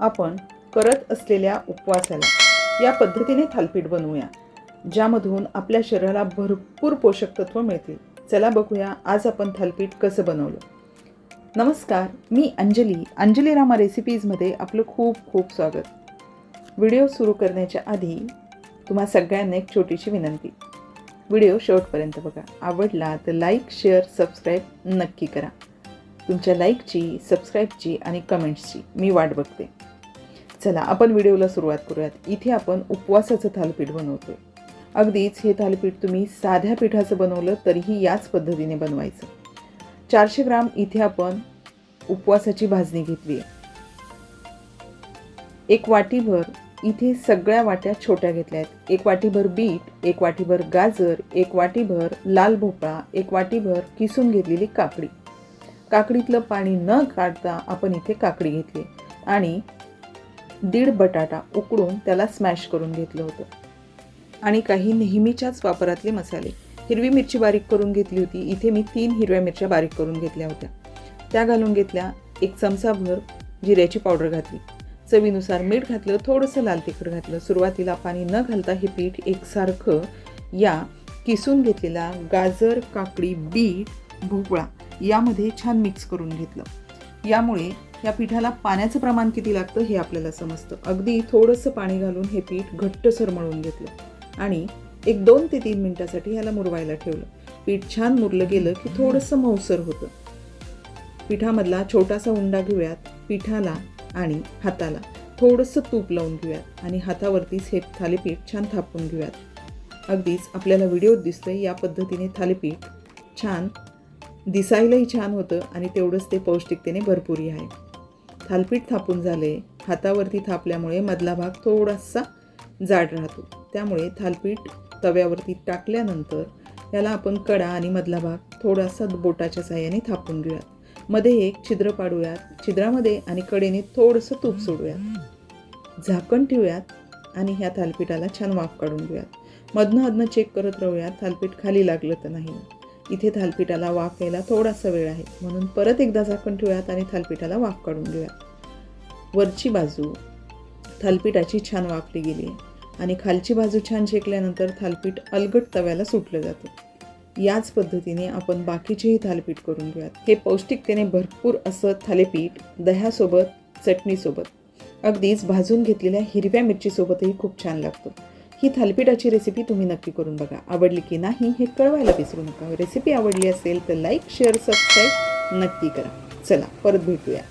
आपण करत असलेल्या उपवासाला या पद्धतीने थालपीठ बनवूया ज्यामधून आपल्या शरीराला भरपूर पोषक तत्व मिळतील. चला बघूया आज आपण थालपीठ कसं बनवलं. नमस्कार मी अंजली. अंजली रामा रेसिपीजमध्ये आपलं खूप खूप स्वागत. व्हिडिओ सुरू करण्याच्या आधी तुम्हा सगळ्यांना एक छोटीशी विनंती. व्हिडिओ शेवटपर्यंत बघा. आवडला तर लाईक शेअर सबस्क्राईब नक्की करा. तुमच्या लाईकची सबस्क्राईबची आणि कमेंट्सची मी वाट बघते. चला आपण व्हिडिओला सुरुवात करूयात. इथे आपण उपवासाचं थालपीठ बनवतोय. अगदीच हे थालपीठ तुम्ही साध्या पिठाचं बनवलं तरीही याच पद्धतीने बनवायचं. चारशे ग्राम इथे आपण उपवासाची भाजणी घेतली आहे. एक वाटीभर इथे सगळ्या वाट्या छोट्या घेतल्या आहेत. एक वाटीभर बीट एक वाटीभर गाजर एक वाटीभर लाल भोपळा एक वाटीभर किसून घेतलेली काकडी. काकडीतलं पाणी न काढता आपण इथे काकडी घेतली आणि दीड बटाटा उकडून त्याला स्मॅश करून घेतलं होतं. आणि काही नेहमीच्याच वापरातले मसाले. हिरवी मिरची बारीक करून घेतली होती. इथे मी तीन हिरव्या मिरच्या बारीक करून घेतल्या होत्या. त्या घालून घेतल्या. एक चमचाभर जिऱ्याची पावडर घातली. चवीनुसार मीठ घातलं थोडंसं लाल तिखट घातलं. सुरुवातीला पाणी न घालता हे पीठ एकसारखं या किसून घेतलेला गाजर काकडी बीट भोपळा यामध्ये छान मिक्स करून घेतलं. यामुळे या पिठाला पाण्याचं प्रमाण किती लागतं हे आपल्याला समजतं. अगदी थोडंसं पाणी घालून हे पीठ घट्टसर मळून घेतलं आणि एक दोन ते तीन मिनटासाठी ह्याला मुरवायला ठेवलं. पीठ छान मुरलं गेलं की थोडंसं मऊसर होतं. पिठामधला छोटासा उंडा घेऊयात. पिठाला आणि हाताला थोडंसं तूप लावून घेऊयात आणि हातावरतीच हे थालीपीठ छान थापून घेऊयात. अगदीच आपल्याला व्हिडिओत दिसतंय या पद्धतीने थालीपीठ छान दिसायलाही छान होतं आणि तेवढंच ते पौष्टिकतेने भरपूरही आहे. थालपीठ थापून झाले हातावरती थापल्यामुळे मधला भाग थोडासा जाड राहतो. त्यामुळे थालपीठ तव्यावरती टाकल्यानंतर याला आपण कडा आणि मधला भाग थोडासा बोटाच्या साह्याने थापून घेऊयात. मध्ये एक छिद्र पाडूयात. छिद्रामध्ये आणि कडेने थोडंसं तूप सोडूयात. झाकण ठेवूयात आणि ह्या थालपीठाला छान वाफ काढून घेऊयात. मधनं अधनं चेक करत राहूयात. थालपीठ खाली लागलं तर नाही. इथे थालपीठाला वाफ यायला थोडासा वेळ आहे. म्हणून परत एकदा झाकण ठेवूयात आणि थालपीठाला वाफ काढून घेऊयात वरची बाजू थालपीठाची छान वाफली गेली आहे. आणि खालची बाजू छान शेकल्यानंतर थालपीठ अलगट तव्याला सुटलं जातं. याच पद्धतीने आपण बाकीचेही थालपीठ करून घेऊयात. हे पौष्टिकतेने भरपूर असं थालीपीठ दह्यासोबत चटणीसोबत अगदीच भाजून घेतलेल्या हिरव्या मिरचीसोबतही खूप छान लागतं. ही थालपीठाची रेसिपी तुम्ही नक्की करून बघा. आवडली की नाही हे कळवायला विसरू नका. रेसिपी आवडली असेल तर लाईक शेअर सबस्क्राईब नक्की करा. चला परत भेटूया.